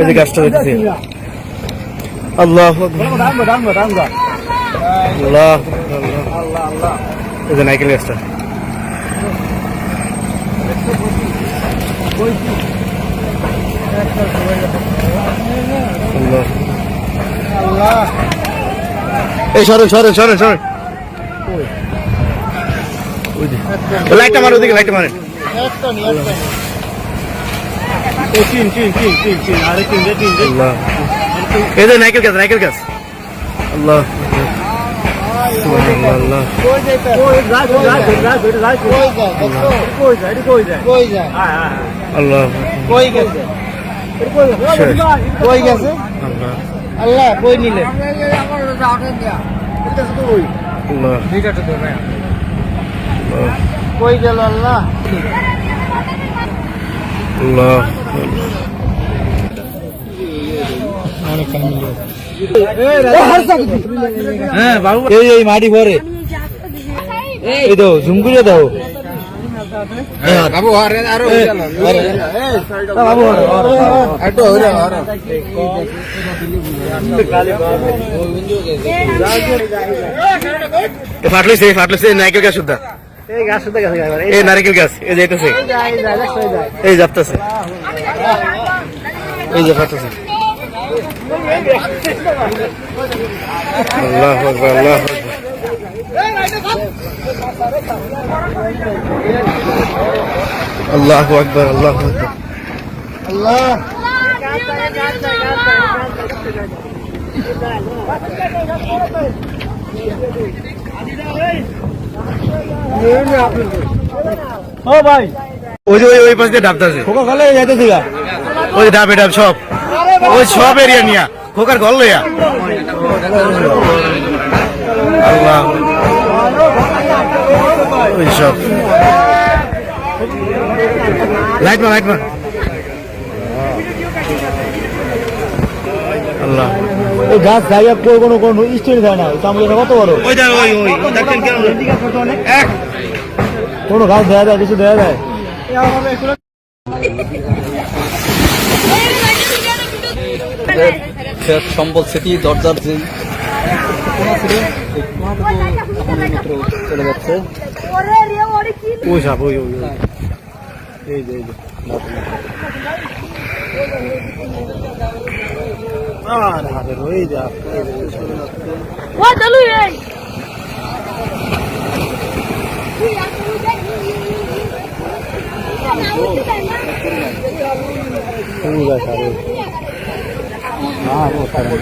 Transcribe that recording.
এই যে গাছটা দেখতেছি আল্লাহ এই যে নাইকেল গাছটা। এই সরেন সরেন সরেন। লাইটটা মারো ওদিকে লাইটটা মারেন। আল্লাহ। এই যে নাইকেল গাছ নাইকেল গাছ আল্লাহ। সুবহানাল্লাহ, আল্লাহ। আল্লাহ। শেষ। আল্লাহ আল্লাহ। কই নিলেন আল্লাহ। কই গেল আল্লাহ? আল্লাহ হ্যাঁ বাবু এই এই মাটি ভরে এই তো এই নারকেল গাছ এই যাইতেছে এই যাপতেছে এই যে ফাটতেছে আল্লাহ আকবার। আল্লাহ আকবার। আল্লাহু আকবার। আল্লাহ। ও ভাই। ওই যে ওই ওই পাশ দিয়ে ডাবতেছে খোকা খালে যাইতেছি ওই ডাবে ডাব সব। ওই সব এরিয়া নিয়া। খোকার ঘর লইয়া। আল্লাহ। ওই সব। লাইট মার লাইট মার। আল্লাহ। ওই গাছ জায়গা কই কোনো কোনো স্টোরি থাকে না। চামড়া কত বড়? ওই দেখ ওই ওই দেখেন কেন এক। কোনো গাছ দেয়া যায় কিছু দেয়া যায়? সম্বল স্মৃতি দরজার যে চলে যাচ্ছে ওই সাপ ওই ওই ওই। এই যে এই যে। Aa, hadi royi da. Wa dalu ye. Pura sare. Ah, pura sare.